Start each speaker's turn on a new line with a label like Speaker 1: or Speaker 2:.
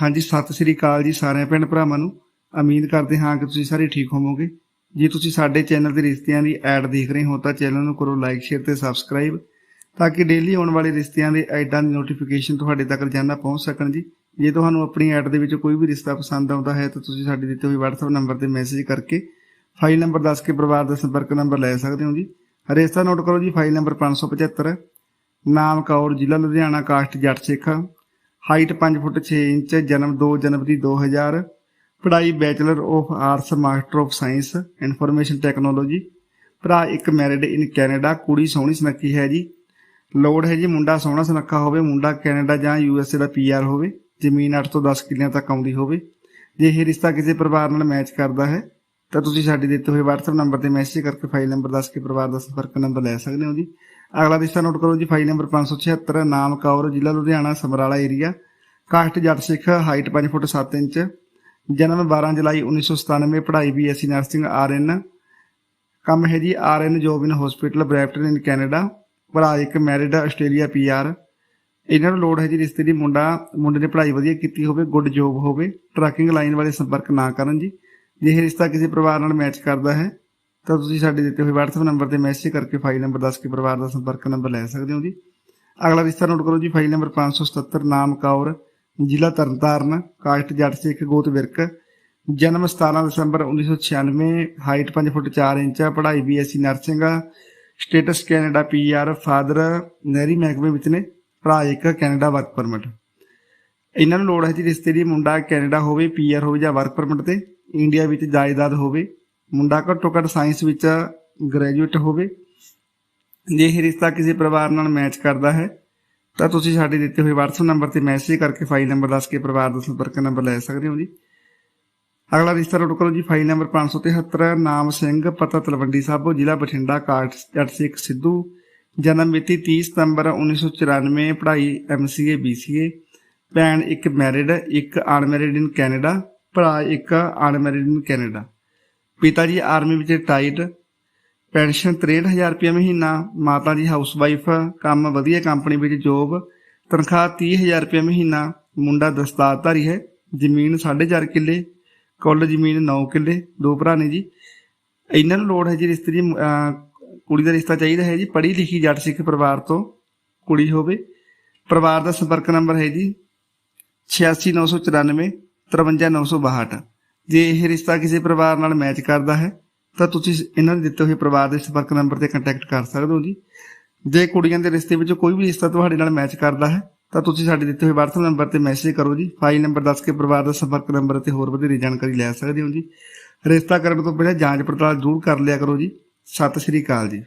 Speaker 1: ਹਾਂਜੀ, ਸਤਿ ਸ੍ਰੀ ਅਕਾਲ ਜੀ ਸਾਰਿਆਂ ਭੈਣ ਭਰਾਵਾਂ ਨੂੰ। ਉਮੀਦ ਕਰਦੇ ਹਾਂ ਕਿ ਤੁਸੀਂ ਸਾਰੇ ਠੀਕ ਹੋਵੋਗੇ। ਜੇ ਤੁਸੀਂ ਸਾਡੇ ਚੈਨਲ ਤੇ ਰਿਸ਼ਤਿਆਂ ਦੀ ਐਡ ਦੇਖ ਰਹੇ ਹੋ ਤਾਂ ਚੈਨਲ ਨੂੰ ਕਰੋ ਲਾਈਕ, ਸ਼ੇਅਰ ਤੇ ਸਬਸਕ੍ਰਾਈਬ ਤਾਂ ਕਿ ਡੇਲੀ ਆਉਣ ਵਾਲੇ ਰਿਸ਼ਤਿਆਂ ਦੇ ਐਡਾਂ ਦੀ ਨੋਟੀਫਿਕੇਸ਼ਨ ਤੁਹਾਡੇ ਤੱਕ ਰੋਜ਼ਾਨਾ ਪਹੁੰਚ ਸਕਣ ਜੀ। ਜੇ ਤੁਹਾਨੂੰ ਆਪਣੀ ਐਡ ਦੇ ਵਿੱਚ ਕੋਈ ਵੀ ਰਿਸ਼ਤਾ ਪਸੰਦ ਆਉਂਦਾ ਹੈ ਤਾਂ ਤੁਸੀਂ ਸਾਡੇ ਦਿੱਤੇ ਹੋਏ WhatsApp ਨੰਬਰ ਤੇ ਮੈਸੇਜ ਕਰਕੇ ਫਾਈਲ ਨੰਬਰ ਦੱਸ ਕੇ ਪਰਿਵਾਰ ਦਾ ਸੰਪਰਕ ਨੰਬਰ ਲੈ ਸਕਦੇ ਹੋ ਜੀ। ਰਿਸ਼ਤਾ ਨੋਟ ਕਰੋ ਜੀ ਫਾਈਲ ਨੰਬਰ 575 ਨਾਮ ਕੌਰ ਜ਼ਿਲ੍ਹਾ ਲੁਧਿਆਣਾ, ਕਾਸਟ, ਜੱਟ ਸੇਖਾ। ਹਾਈਟ 5 ਫੁੱਟ 6 ਇੰਚ, ਜਨਮ 2 ਜਨਵਰੀ 2000 ਪੜ੍ਹਾਈ bachelor of arts, master of science, information technology, ਭਰਾ ਇੱਕ ਮੈਰਿਡ ਇਨ ਕੈਨੇਡਾ, ਕੁੜੀ ਸੋਹਣੀ ਸੁਨੱਖੀ ਹੈ ਜੀ। ਲੋੜ ਹੈ ਜੀ ਮੁੰਡਾ ਸੋਹਣਾ ਸੁਨੱਖਾ ਹੋਵੇ, ਮੁੰਡਾ ਕੈਨੇਡਾ ਜਾਂ ਯੂਐਸਏ ਦਾ ਪੀਆਰ ਹੋਵੇ, ਜ਼ਮੀਨ 8 ਤੋਂ 10 ਕਿੱਲਿਆਂ ਤੱਕ ਆਉਂਦੀ ਹੋਵੇ, ਜੇ ਇਹ ਰਿਸ਼ਤਾ ਕਿਸੇ ਪਰਿਵਾਰ ਨਾਲ ਮੈਚ ਕਰਦਾ ਹੈ ਤਾਂ ਤੁਸੀਂ ਸਾਡੇ ਦਿੱਤੇ ਹੋਏ WhatsApp ਨੰਬਰ ਤੇ ਮੈਸੇਜ ਕਰਕੇ ਫਾਈਲ ਨੰਬਰ ਦੱਸ ਕੇ ਪਰਿਵਾਰ ਦਾ ਸੰਪਰਕ ਨੰਬਰ ਲੈ ਸਕਦੇ ਹੋ ਜੀ। ਅਗਲਾ ਰਿਸ਼ਤਾ ਨੋਟ ਕਰੋ ਜੀ ਫਾਈਲ ਨੰਬਰ 576 ਨਾਮ ਕੌਰ, ਜ਼ਿਲ੍ਹਾ ਲੁਧਿਆਣਾ, ਸਮਰਾਲਾ ਏਰੀਆ ਕਾਸਟ ਜੱਟ ਸਿੱਖ ਹਾਈਟ 5 ਫੁੱਟ 7 ਇੰਚ, ਜਨਮ 12 ਜੁਲਾਈ 1997 ਪੜ੍ਹਾਈ ਬੀਐਸਸੀ ਨਰਸਿੰਗ ਆਰਐਨ ਕੰਮ ਹੈ ਜੀ RN job in hospital Brampton in Canada ਭਰਾ ਇੱਕ ਮੈਰਿਡ ਆਸਟ੍ਰੇਲੀਆ ਪੀਆਰ ਇਹਨਾਂ ਨੂੰ ਲੋੜ ਹੈ ਜੀ ਰਿਸ਼ਤੇ ਦੀ ਮੁੰਡਾ, ਮੁੰਡੇ ਨੇ ਪੜ੍ਹਾਈ ਵਧੀਆ ਕੀਤੀ ਹੋਵੇ ਗੁੱਡ ਜੋਬ ਹੋਵੇ ਟਰੱਕਿੰਗ ਲਾਈਨ ਵਾਲੇ ਸੰਪਰਕ ਨਾ ਕਰਨ ਜੀ। ਜੇ ਇਹ ਰਿਸ਼ਤਾ ਕਿਸੇ ਪਰਿਵਾਰ ਨਾਲ ਮੈਚ ਕਰਦਾ ਹੈ, ਤਾਂ ਤੁਸੀਂ ਸਾਡੇ ਦਿੱਤੇ ਹੋਏ WhatsApp ਨੰਬਰ ਤੇ ਮੈਸੇਜ ਕਰਕੇ ਫਾਈਲ ਨੰਬਰ ਦੱਸ ਕੇ ਪਰਿਵਾਰ ਦਾ ਸੰਪਰਕ ਨੰਬਰ ਲੈ ਸਕਦੇ ਹੋ ਜੀ। ਅਗਲਾ ਰਿਸ਼ਤਾ ਨੋਟ ਕਰੋ ਜੀ ਫਾਈਲ ਨੰਬਰ 577 ਨਾਮ ਕੌਰ, ਜ਼ਿਲ੍ਹਾ ਤਰਨਤਾਰਨ, ਕਾਸਟ ਜੱਟ ਸਿੱਖ ਗੋਤ ਵਿਰਕ, ਜਨਮ 17 ਦਸੰਬਰ 1996 ਹਾਈਟ 5 ਫੁੱਟ 4 ਇੰਚ, ਪੜ੍ਹਾਈ BSc nursing status Canada PR father ਨਹਿਰੀ ਮਹਿਕਮੇ ਵਿੱਚ ਨੇ, ਭਰਾ ਇੱਕ, ਕੈਨੇਡਾ ਵਰਕ ਪਰਮਿਟ ਇਹਨਾਂ ਨੂੰ ਲੋੜ ਹੈ ਜੀ ਰਿਸ਼ਤੇ ਦੀ ਮੁੰਡਾ ਕੈਨੇਡਾ ਹੋਵੇ ਪੀਆਰ ਹੋਵੇ ਜਾਂ ਵਰਕ ਪਰਮਿਟ ਤੇ। ਇੰਡੀਆ ਵਿੱਚ ਜਾਇਦਾਦ ਹੋਵੇ, ਮੁੰਡਾ ਘੱਟੋ ਘੱਟ ਸਾਇੰਸ ਵਿੱਚ ਗ੍ਰੈਜੂਏਟ ਹੋਵੇ, ਜੇ ਇਹ ਰਿਸ਼ਤਾ ਕਿਸੇ ਪਰਿਵਾਰ ਨਾਲ ਮੈਚ ਕਰਦਾ ਹੈ, ਤਾਂ ਤੁਸੀਂ ਸਾਡੇ ਦਿੱਤੇ ਹੋਏ WhatsApp ਨੰਬਰ ਤੇ ਮੈਸੇਜ ਕਰਕੇ ਫਾਈਲ ਨੰਬਰ ਦੱਸ ਕੇ ਪਰਿਵਾਰ ਦਾ ਸੰਪਰਕ ਨੰਬਰ ਲੈ ਸਕਦੇ ਹੋ ਜੀ। ਅਗਲਾ ਰਿਸ਼ਤਾ ਨੋਟ ਕਰੋ ਜੀ ਫਾਈਲ ਨੰਬਰ 573 ਨਾਮ ਸਿੰਘ, ਪਤਾ ਤਲਵੰਡੀ ਸਾਬੋ, ਜ਼ਿਲ੍ਹਾ ਬਠਿੰਡਾ, ਕਾਰਡ ਜੱਟ ਸਿੱਖ ਸਿੱਧੂ, ਜਨਮ ਮਿਤੀ 30 ਸਤੰਬਰ 1994 ਪੜ੍ਹਾਈ ਐਮਸੀਏ ਬੀਸੀਏ ਭੈਣ ਇੱਕ ਮੈਰਿਡ ਇੱਕ ਅਨਮੈਰਿਡ ਇਨ ਕੈਨੇਡਾ ਭਰਾ ਇੱਕ ਅਨਮੈਰਿਡ ਇਨ ਕੈਨੇਡਾ। ਪਿਤਾ ਜੀ ਆਰਮੀ ਵਿੱਚ ਰਿਟਾਇਰਡ ਪੈਨਸ਼ਨ 63000 ਰੁਪਏ ਮਹੀਨਾ, ਮਾਤਾ ਜੀ ਹਾਊਸਵਾਈਫ ਕੰਮ ਵਧੀਆ ਕੰਪਨੀ ਵਿੱਚ ਜੋਬ ਤਨਖਾਹ 30000 ਰੁਪਏ ਮਹੀਨਾ, ਮੁੰਡਾ ਦਸਤਾਰਧਾਰੀ ਹੈ, ਜ਼ਮੀਨ 4.5 ਕਿੱਲੇ, ਕੁੱਲ ਜ਼ਮੀਨ 9 ਕਿੱਲੇ, ਦੋ ਭਰਾ ਨੇ ਜੀ। ਇਹਨਾਂ ਨੂੰ ਲੋੜ ਹੈ ਜੀ ਰਿਸ਼ਤੇ ਦੀ ਕੁੜੀ ਦਾ ਰਿਸ਼ਤਾ ਚਾਹੀਦਾ ਹੈ ਜੀ, ਪੜ੍ਹੀ ਲਿਖੀ ਜੱਟ ਸਿੱਖ ਪਰਿਵਾਰ ਤੋਂ ਕੁੜੀ ਹੋਵੇ। ਪਰਿਵਾਰ ਦਾ ਸੰਪਰਕ ਨੰਬਰ ਹੈ ਜੀ 86994 53962 ਜੇ ਇਹ ਰਿਸ਼ਤਾ ਕਿਸੇ ਪਰਿਵਾਰ ਨਾਲ ਮੈਚ ਕਰਦਾ ਹੈ, ਤਾਂ ਤੁਸੀਂ ਇਹਨਾਂ ਦੇ ਦਿੱਤੇ ਹੋਏ ਪਰਿਵਾਰ ਦੇ ਸੰਪਰਕ ਨੰਬਰ ਤੇ ਕੰਟੈਕਟ ਕਰ ਸਕਦੇ ਹੋ ਜੀ। ਜੇ ਕੁੜੀਆਂ ਦੇ ਰਿਸ਼ਤੇ ਵਿੱਚ ਕੋਈ ਵੀ ਰਿਸ਼ਤਾ ਤੁਹਾਡੇ ਨਾਲ ਮੈਚ ਕਰਦਾ ਹੈ, ਤਾਂ ਤੁਸੀਂ ਸਾਡੇ ਦਿੱਤੇ ਹੋਏ WhatsApp ਨੰਬਰ ਤੇ ਮੈਸੇਜ ਕਰੋ ਜੀ। ਫਾਈਲ ਨੰਬਰ ਦੱਸ ਕੇ ਪਰਿਵਾਰ ਦਾ ਸੰਪਰਕ ਨੰਬਰ ਤੇ ਹੋਰ ਵਧੇਰੇ ਜਾਣਕਾਰੀ ਲੈ ਸਕਦੇ ਹੋ ਜੀ। ਰਿਸ਼ਤਾ ਕਰਨ ਤੋਂ ਪਹਿਲਾਂ ਜਾਂਚ ਪੜਤਾਲ ਜ਼ਰੂਰ ਕਰ ਲਿਆ ਕਰੋ ਜੀ। ਸਤਿ ਸ਼੍ਰੀ ਅਕਾਲ ਜੀ।